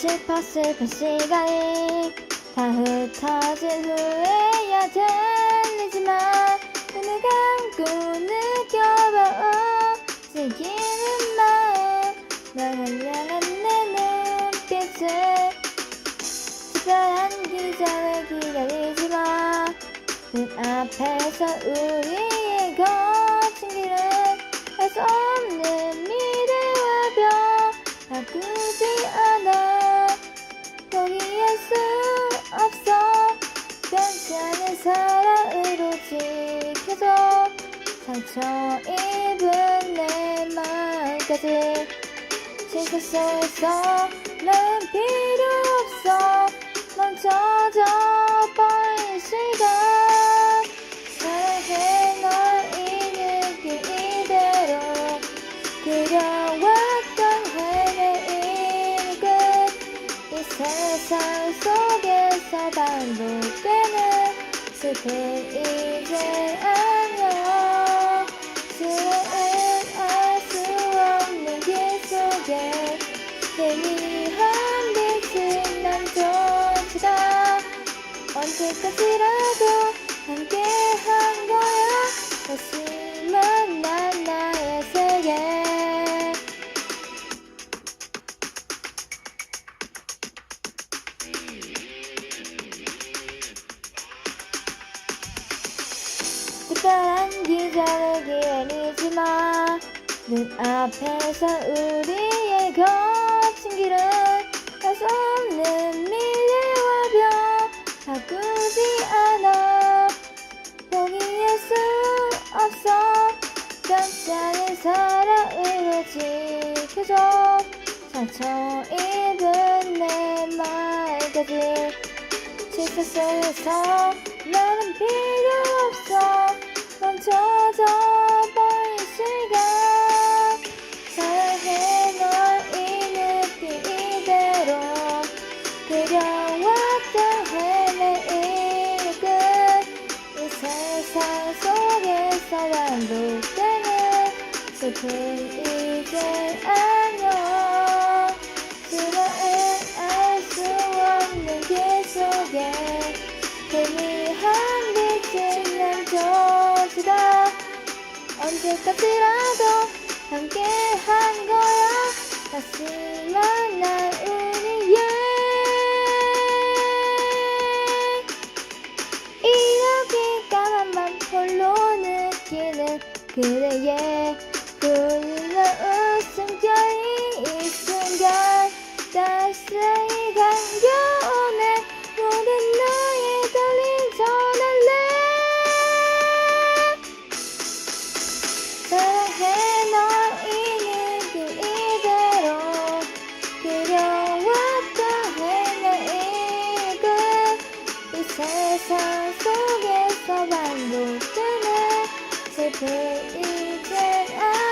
슬퍼 슬픈 시간이 다 흩어진 후에야 들리지만 눈을 감고 느껴봐 새기는 마음 널 향한 내 눈빛을 특별한 기적을 기다리지 마. 눈 앞에서 우리의 거친 길은 알수 없는 미 상처 입은 내 마음까지. 싱크 속에서 난 필요 없어. 멈춰져 버린 시간 사랑해 널 이 느낌 이대로. 그려왔던 헤매이는 끝이 세상 속에서 반복되는 슬픈 이제 안 미한 빛은 남조차다 언제까지라도 함께 한 거야 다시 만난 나의 세계 특별한 기적을 기다리지 마. 눈 앞에서 우리의 거친 길은 알수 없는 미래와 별 바꾸지 않아. 포기할 수 없어. 않은 사랑으로 지켜줘. 상처 입은 내 말까지. 속에서 나는 필요 속에서 반복되는 슬픈 이제 안녕 그날은 알수 없는 길 속에. 희미한 빛은 남조지다. 언제까지라도 함께한 거야. 다시 만날 그대의 불러 웃음결이 이 순간 따스히 감겨오네. 모든 너의 떨림 전할래? 사랑해 너이는 그 이대로 그려왔던 해나 이곳. 이 세상 속에서 반복되는 Separate each other